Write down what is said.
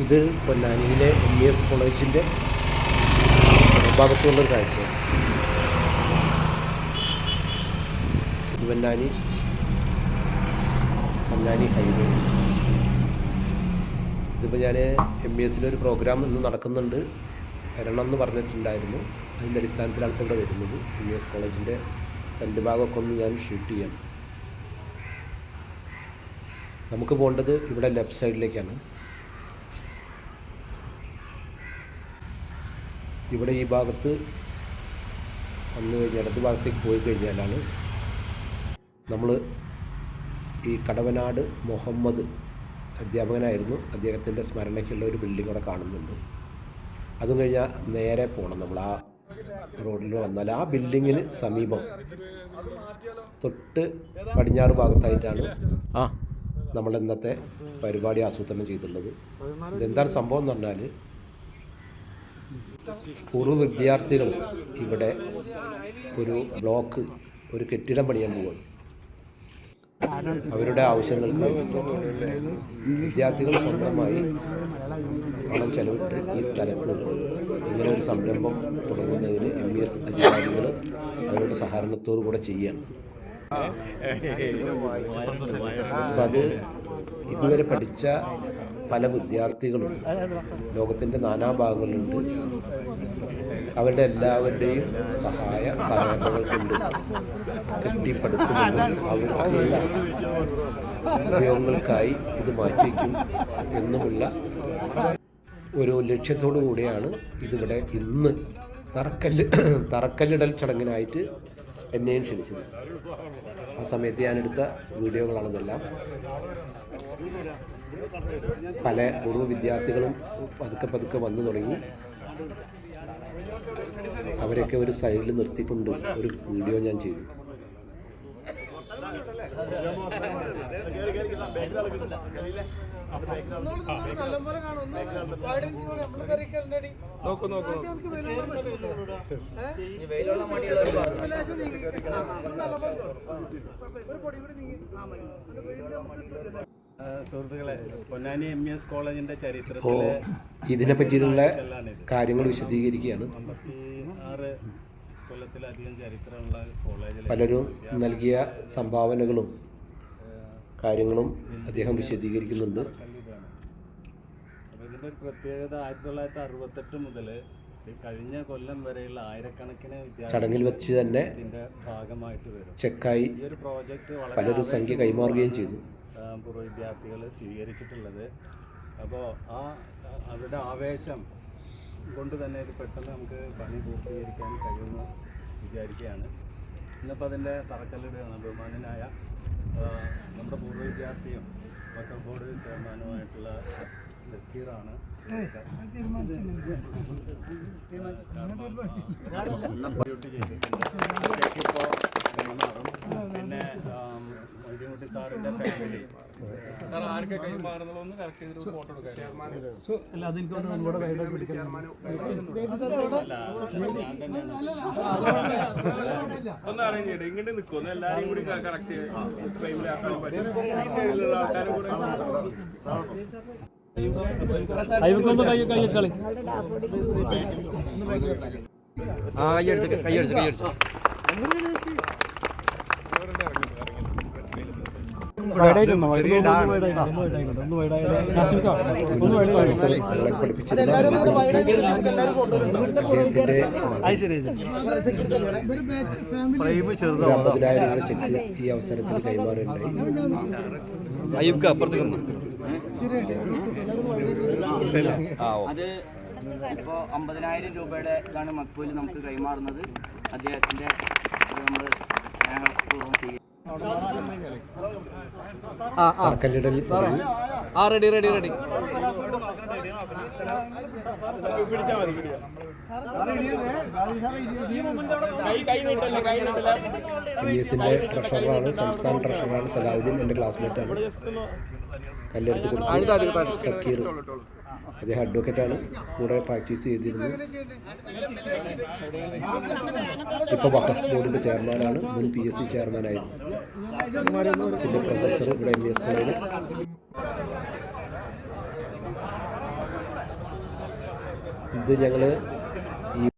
ഇത് പൊന്നാനിയിലെ M E S കോളേജിന്റെ ഭാഗത്തുള്ളൊരു കാഴ്ചയാണ്. പൊന്നാനി പൊന്നാനി ഹൈവേ. ഇതിപ്പോൾ ഞാൻ എം ബി എസിലൊരു പ്രോഗ്രാം ഇന്ന് നടക്കുന്നുണ്ട്. വരണം എന്ന് പറഞ്ഞിട്ടുണ്ടായിരുന്നു. അതിന്റെ അടിസ്ഥാനത്തിലാണ് ഇവിടെ വരുന്നത്. എം ബി എസ് കോളേജിന്റെ രണ്ട് ഭാഗമൊക്കെ ഒന്ന് ഞാൻ ഷൂട്ട് ചെയ്യാം നമുക്ക് പോകേണ്ടത് ഇവിടെ ലെഫ്റ്റ് സൈഡിലേക്കാണ്. ഇവിടെ ഈ ഭാഗത്ത് വന്നു കഴിഞ്ഞാൽ ഇടത് ഭാഗത്തേക്ക് പോയി കഴിഞ്ഞാലാണ് നമ്മൾ ഈ കടവനാട് മുഹമ്മദ് അധ്യാപകനായിരുന്നു. അദ്ദേഹത്തിന്റെ സ്മരണയ്ക്കുള്ള ഒരു ബിൽഡിംഗ് അവിടെ കാണുന്നുണ്ട്. അതും കഴിഞ്ഞാൽ നേരെ പോകണം നമ്മൾ ആ റോഡിൽ വന്നാൽ. ആ ബിൽഡിങ്ങിന് സമീപം തൊട്ട് പടിഞ്ഞാറ് ഭാഗത്തായിട്ടാണ് ആ. നമ്മൾ ഇന്നത്തെ പരിപാടി ആസൂത്രണം ചെയ്തിട്ടുള്ളത്. ഇതെന്താണ് സംഭവം എന്ന് പറഞ്ഞാൽ പൂർവ വിദ്യാർത്ഥികൾ ഇവിടെ ഒരു ബ്ലോക്ക് ഒരു കെട്ടിടം പണിയാൻ പോകുന്നു അവരുടെ ആവശ്യങ്ങൾക്ക് വിദ്യാർത്ഥികൾ സ്വന്തമായി പണം ചെലവിട്ട് ഈ സ്ഥലത്ത് ഇങ്ങനെ ഒരു സംരംഭം തുടങ്ങുന്നതിന് എം ഇ എസ് അധികാരികൾ അവരുടെ സഹകരണത്തോടു കൂടെ ചെയ്യണം അപ്പം അത് ഇതുവരെ പഠിച്ച പല വിദ്യാർത്ഥികളും ലോകത്തിന്റെ നാനാഭാഗങ്ങളിലുണ്ട് അവരുടെ എല്ലാവരുടെയും സഹായ സഹകരണങ്ങൾ കൊണ്ട് കെട്ടിപ്പടുക്കുന്നതും അവർക്കുള്ള ഉപയോഗങ്ങൾക്കായി ഇത് മാറ്റിവെക്കും എന്നുമുള്ള ഒരു ലക്ഷ്യത്തോടു കൂടിയാണ് ഇതിവിടെ ഇന്ന് തറക്കല്ല് തറക്കല്ലിടൽ ചടങ്ങിനായിട്ട് എന്നെയും ക്ഷണിച്ചത്. ആ സമയത്ത് ഞാനെടുത്ത വീഡിയോകളാണിതെല്ലാം പല പൂർവ വിദ്യാർത്ഥികളും പതുക്കെ പതുക്കെ വന്നു തുടങ്ങി. അവരൊക്കെ ഒരു സൈഡിൽ നിർത്തിക്കൊണ്ട് ഒരു വീഡിയോ ഞാൻ ചെയ്തു. നോക്കൂ നോക്കൂ സുഹൃത്തുക്കളെ പൊന്നാനി എം എസ് കോളേജിന്റെ ചരിത്രത്തിലെ ഇതിനെ പറ്റിയിട്ടുള്ള കാര്യങ്ങൾ വിശദീകരിക്കുകയാണ്. ആറ് പലരും നൽകിയ സംഭാവനകളും കാര്യങ്ങളും അദ്ദേഹം വിശദീകരിക്കുന്നുണ്ട്. ഇതിന്റെ ഒരു പ്രത്യേകത ആയിരത്തി തൊള്ളായിരത്തി അറുപത്തെട്ട് മുതൽ കഴിഞ്ഞ കൊല്ലം വരെയുള്ള ആയിരക്കണക്കിന് ചടങ്ങിൽ വെച്ച് തന്നെ ഇതിന്റെ ഭാഗമായിട്ട് വരും. ചെക്കായി ഈ ഒരു പ്രോജക്റ്റ് വളരെ പലരും സംഖ്യ കൈമാറുകയും ചെയ്തു. പൂർവ വിദ്യാർത്ഥികൾ സ്വീകരിച്ചിട്ടുള്ളത്. അപ്പോൾ ആ അവരുടെ ആവേശം കൊണ്ട് തന്നെ ഇത് പെട്ടെന്ന് നമുക്ക് പണി പൂർത്തീകരിക്കാൻ കഴിയുമെന്ന് വിചാരിക്കുകയാണ്. ഇന്നിപ്പോൾ അതിന്റെ തറക്കല്ലിടുകയാണ് ബഹുമാനനായ നമ്മുടെ പൂർവ വിദ്യാർത്ഥിയും വക്കം ബോർഡ് ചെയർമാനുമായിട്ടുള്ള സക്കീറാണ്. പിന്നെ ആം, മൊയ്തീൻകുട്ടി സാറിന്റെ ഫാമിലി ആർക്കെ കൈമാറുന്നതൊന്ന് കറക്റ്റ് ചെയ്തൊരു ഫോട്ടോ എടുക്കാം ഒന്ന് അറേഞ്ച് ചെയ്യട്ടെ ഇങ്ങോട്ട് നിൽക്കും ഒന്ന് എല്ലാവരും കൂടി കറക്റ്റ് ഫ്രെയിമിലാക്കാൻ പറ്റും ഈ സൈഡിലുള്ള ആൾക്കാരും കൂടെ. കൈയടിച്ച് കൈയടിച്ച് കൈയടിച്ച് ഞങ്ങളെ കൈ ഒരു അമ്പതിനായിരം രൂപ ചെക്ക് ഈ അവസരത്തിൽ കൈമാറുണ്ടായി അയ്യൂബ്ക്ക് അപ്പുറത്തേക്ക് വന്നു? അത് ഇപ്പോൾ അമ്പതിനായിരം രൂപയുടെ ഇതാണ് മക്കൂൽ നമുക്ക് കൈമാറുന്നത്. അദ്ദേഹത്തിന്റെ നമ്മൾ സ്നേഹപൂർവം ചെയ്യും ആ ആ റെഡി റെഡി റെഡി കൈ കൈ നീട്ടല്ലേ കൈ നീട്ടല്ലേ എം ഇ എസിന്റെ ട്രഷററാണ് സംസ്ഥാന ട്രഷററാണ് സലാഹുദ്ദീൻ എന്റെ ക്ലാസ്മേറ്റാണ് കല്ലെടുത്ത് കൊടുത്തു സക്കീർ അദ്ദേഹം അഡ്വക്കേറ്റാണ്. കൂടെ പ്രാക്ടീസ് ചെയ്തിരുന്നു. ഇപ്പോൾ വഖഫ് ബോർഡിന്റെ ചെയർമാനാണ്. മുൻ പി എസ് സി ചെയർമാനായിരുന്നു. പിന്നെ പ്രൊഫസർ ഇവിടെ എം എസ് കോളേജിൽ ഇത് ഞങ്ങൾ